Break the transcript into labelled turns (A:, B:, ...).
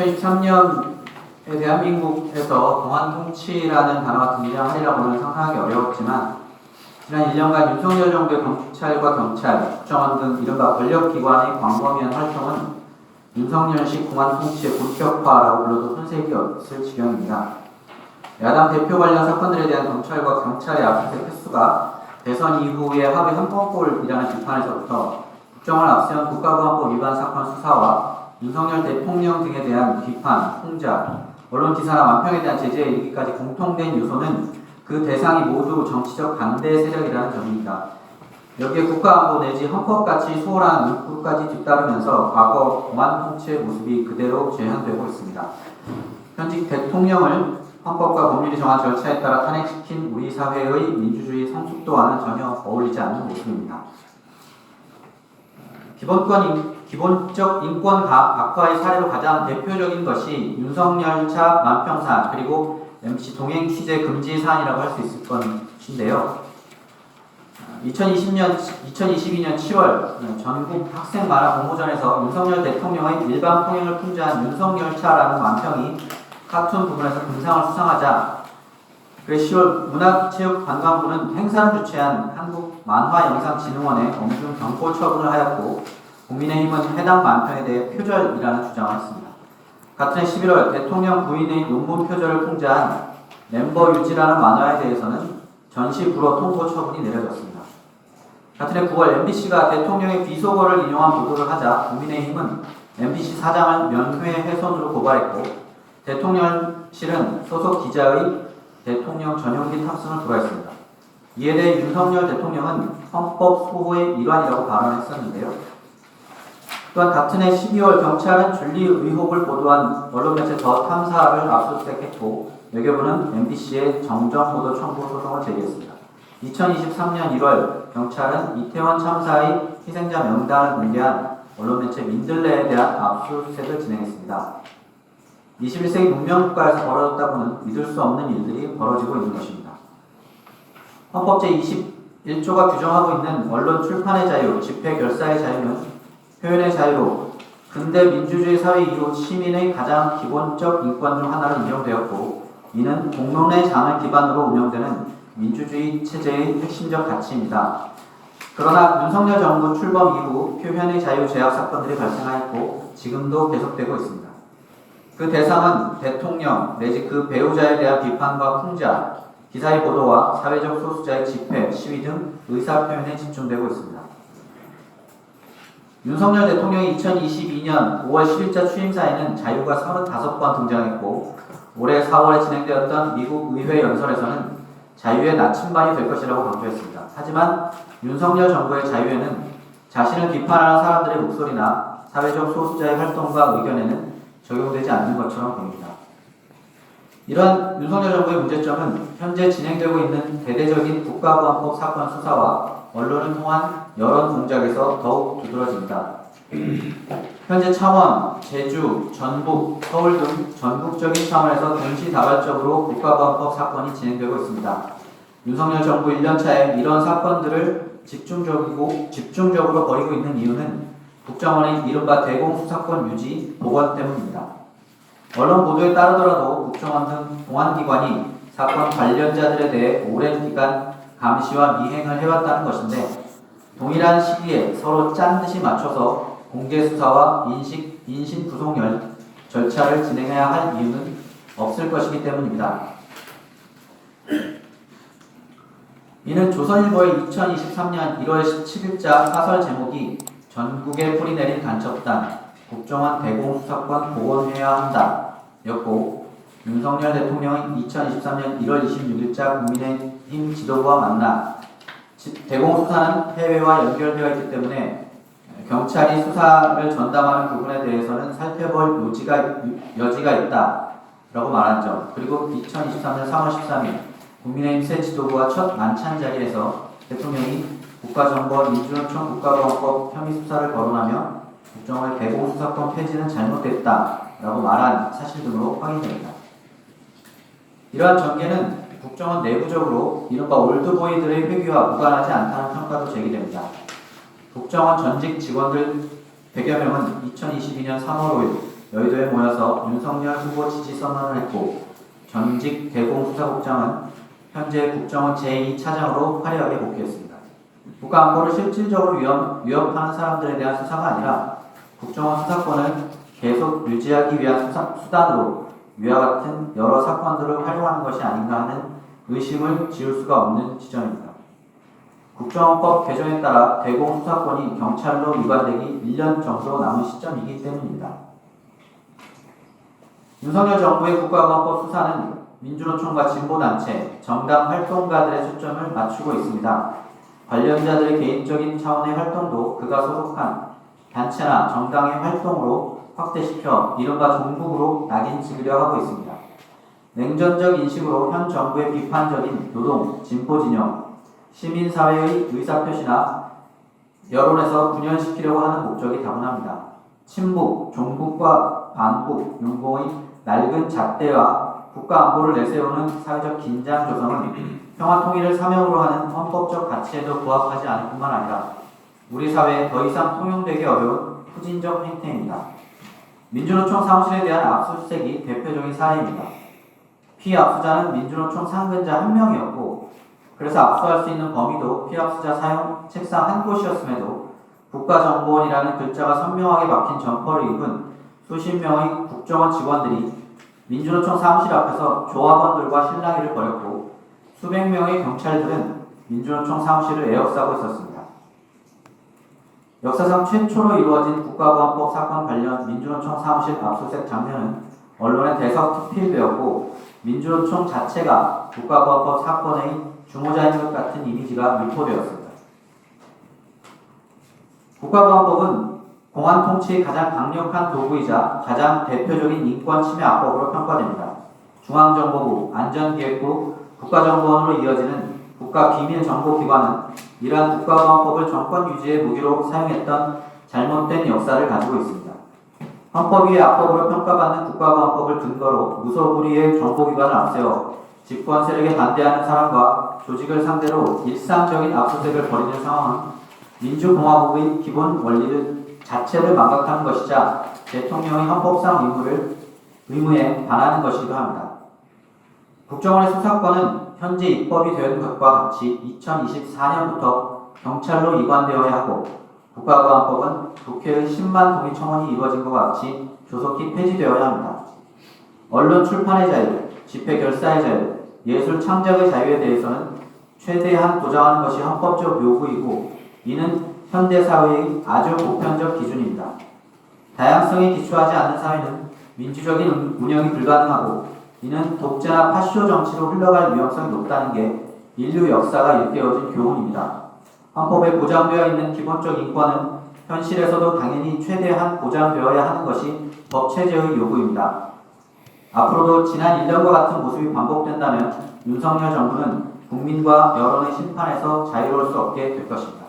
A: 2023년에 대한민국에서 공안 통치라는 단어가 등장하리라고 는 상상하기 어려웠지만 지난 1년간 윤석열 정부의 경찰과 경찰, 국정원 등 이른바 권력기관의 광범위한 활동은 윤석열식 공안 통치의 본격화라고 불러도 손색이 없을 지경입니다. 야당 대표 관련 사건들에 대한 경찰과 경찰의 압수수색 횟수가 대선 이후에 한 번꼴이라는 비판에서부터 국정을 앞세운 국가보안법 위반 사건 수사와 윤석열 대통령 등에 대한 비판, 풍자, 언론 기사나 만평에 대한 제재에 이르기까지 공통된 요소는 그 대상이 모두 정치적 반대 세력이라는 점입니다. 여기에 국가안보 내지 헌법같이 소홀한 문구까지 뒤따르면서 과거 공안 통치의 모습이 그대로 재현되고 있습니다. 현직 대통령을 헌법과 법률이 정한 절차에 따라 탄핵시킨 우리 사회의 민주주의 성숙도와는 전혀 어울리지 않는 모습입니다. 기본권, 인- 기본적 인권 가- 박과의 사례로 가장 대표적인 것이 윤석열차 만평사 그리고 MC 동행 취재 금지 사안이라고 할 수 있을 것인데요. 2020년, 2022년 7월 전국 학생 만화 공모전에서 윤석열 대통령의 일반 통행을 풍자한 윤석열차라는 만평이 카툰 부분에서 금상을 수상하자 그 10월 문화체육관광부는 행사를 주최한 한국만화영상진흥원에 엄중 경고 처분을 하였고 국민의힘은 해당 만평에 대해 표절이라는 주장을 했습니다. 같은 해 11월 대통령 부인의 논문 표절을 풍자한 멤버 유지라는 만화에 대해서는 전시 불허 통보 처분이 내려졌습니다. 같은 해 9월 MBC가 대통령의 비속어를 인용한 보도를 하자 국민의힘은 MBC 사장을 면회 훼손으로 고발했고 대통령실은 소속 기자의 대통령 전용기 탑승을 불허했습니다. 이에 대해 윤석열 대통령은 헌법 소호의 일환이라고 발언했었는데요. 또한 같은 해 12월 경찰은 줄리 의혹을 보도한 언론 매체 더 탐사를 압수수색했고 외교부는 MBC의 정정 보도 청구 소송을 제기했습니다. 2023년 1월 경찰은 이태원 참사의 희생자 명단을 공개한 언론 매체 민들레에 대한 압수수색을 진행했습니다. 21세기 문명국가에서 벌어졌다고는 믿을 수 없는 일들이 벌어지고 있는 것입니다. 헌법 제21조가 규정하고 있는 언론 출판의 자유, 집회 결사의 자유는 표현의 자유로 근대 민주주의 사회 이후 시민의 가장 기본적 인권 중 하나로 인정되었고 이는 공론의 장을 기반으로 운영되는 민주주의 체제의 핵심적 가치입니다. 그러나 윤석열 정부 출범 이후 표현의 자유 제약 사건들이 발생하였고 지금도 계속되고 있습니다. 그 대상은 대통령 내지 그 배우자에 대한 비판과 풍자, 기사의 보도와 사회적 소수자의 집회, 시위 등 의사 표현에 집중되고 있습니다. 윤석열 대통령이 2022년 5월 10일자 취임사에는 자유가 35번 등장했고 올해 4월에 진행되었던 미국 의회 연설에서는 자유의 나침반이 될 것이라고 강조했습니다. 하지만 윤석열 정부의 자유에는 자신을 비판하는 사람들의 목소리나 사회적 소수자의 활동과 의견에는 적용되지 않는 것처럼 보입니다. 이러한 윤석열 정부의 문제점은 현재 진행되고 있는 대대적인 국가보안법 사건 수사와 언론을 통한 여론 공작에서 더욱 두드러집니다. 현재 창원, 제주, 전북, 서울 등 전국적인 차원에서 동시다발적으로 국가보안법 사건이 진행되고 있습니다. 윤석열 정부 1년차에 이런 사건들을 집중적이고 집중적으로 벌이고 있는 이유는 국정원의 이른바 대공 수사권 유지, 복원 때문입니다. 언론 보도에 따르더라도 국정원 등 공안기관이 사건 관련자들에 대해 오랜 기간 감시와 미행을 해왔다는 것인데 동일한 시기에 서로 짠 듯이 맞춰서 공개 수사와 인식, 인신 구속 열, 절차를 진행해야 할 이유는 없을 것이기 때문입니다. 이는 조선일보의 2023년 1월 17일자 사설 제목이 전국에 뿌리 내린 간첩단 국정원 대공수사권 복원해야 한다. 였고 윤석열 대통령이 2023년 1월 26일자 국민의힘 지도부와 만나 지- 대공수사는 해외와 연결되어 있기 때문에 경찰이 수사를 전담하는 부분에 대해서는 살펴볼 요지가, 여지가 있다 라고 말한 점 그리고 2023년 3월 13일 국민의힘 새 지도부와 첫 만찬 자리에서 대통령이 국가정보 민주노총 국가보안법 혐의 수사를 거론하며 국정원의 대공수사권 폐지는 잘못됐다라고 말한 사실 등으로 확인됩니다. 이러한 전개는 국정원 내부적으로 이른바 올드보이들의 회귀와 무관하지 않다는 평가도 제기됩니다. 국정원 전직 직원들 100여 명은 2022년 3월 5일 여의도에 모여서 윤석열 후보 지지 선언을 했고 전직 대공수사국장은 현재 국정원 제2차장으로 화려하게 복귀했습니다. 국가 안보를 실질적으로 위협, 위협하는 사람들에 대한 수사가 아니라 국정원 수사권을 계속 유지하기 위한 수사, 수단으로 위와 같은 여러 사건들을 활용하는 것이 아닌가 하는 의심을 지울 수가 없는 지점입니다. 국정원법 개정에 따라 대공 수사권이 경찰로 위반되기 1년 정도 남은 시점이기 때문입니다. 윤석열 정부의 국가보안법 수사는 민주노총과 진보단체, 정당 활동가들의 초점을 맞추고 있습니다. 관련자들의 개인적인 차원의 활동도 그가 소속한 단체나 정당의 활동으로 확대시켜 이른바 종북으로 낙인 찍으려 하고 있습니다. 냉전적 인식으로 현 정부의 비판적인 노동, 진보 진영, 시민사회의 의사표시나 여론에서 분열시키려고 하는 목적이 다분합니다. 친북, 종북과 반북, 윤공의 낡은 잣대와 국가안보를 내세우는 사회적 긴장 조성은 평화 통일을 사명으로 하는 헌법적 가치에도 부합하지 않을 뿐만 아니라 우리 사회에 더 이상 통용되기 어려운 후진적 행태입니다. 민주노총 사무실에 대한 압수수색이 대표적인 사례입니다. 피압수자는 민주노총 상근자 한 명이었고 그래서 압수할 수 있는 범위도 피압수자 사용 책상 한 곳이었음에도 국가정보원이라는 글자가 선명하게 박힌 점퍼를 입은 수십 명의 국정원 직원들이 민주노총 사무실 앞에서 조합원들과 실랑이를 벌였고 수백 명의 경찰들은 민주노총 사무실을 에워싸고 있었습니다. 역사상 최초로 이루어진 국가보안법 사건 관련 민주노총 사무실 압수수색 장면은 언론의 대석 특필되었고 민주노총 자체가 국가보안법 사건의 주모자인 것 같은 이미지가 유포되었습니다. 국가보안법은 공안 통치의 가장 강력한 도구이자 가장 대표적인 인권 침해 악법으로 평가됩니다. 중앙정보부, 안전기획부, 국가정보원으로 이어지는 국가기밀정보기관은 이러한 국가보안법을 정권 유지의 무기로 사용했던 잘못된 역사를 가지고 있습니다. 헌법위의 악법으로 평가받는 국가보안법을 근거로 무소불위의 정보기관을 앞세워 집권 세력에 반대하는 사람과 조직을 상대로 일상적인 압수수색을 벌이는 상황은 민주공화국의 기본 원리를 자체를 망각하는 것이자 대통령의 헌법상 의무를 의무에 반하는 것이기도 합니다. 국정원의 수사권은 현재 입법이 된 것과 같이 2024년부터 경찰로 이관되어야 하고 국가보안법은 국회의 10만 동의 청원이 이루어진 것과 같이 조속히 폐지되어야 합니다. 언론 출판의 자유, 집회 결사의 자유, 예술 창작의 자유에 대해서는 최대한 보장하는 것이 헌법적 요구이고 이는 현대 사회의 아주 보편적 기준입니다. 다양성에 기초하지 않는 사회는 민주적인 운영이 불가능하고 이는 독재나 파쇼 정치로 흘러갈 위험성이 높다는 게 인류 역사가 일깨워진 교훈입니다. 헌법에 보장되어 있는 기본적 인권은 현실에서도 당연히 최대한 보장되어야 하는 것이 법체제의 요구입니다. 앞으로도 지난 1년과 같은 모습이 반복된다면 윤석열 정부는 국민과 여론의 심판에서 자유로울 수 없게 될 것입니다.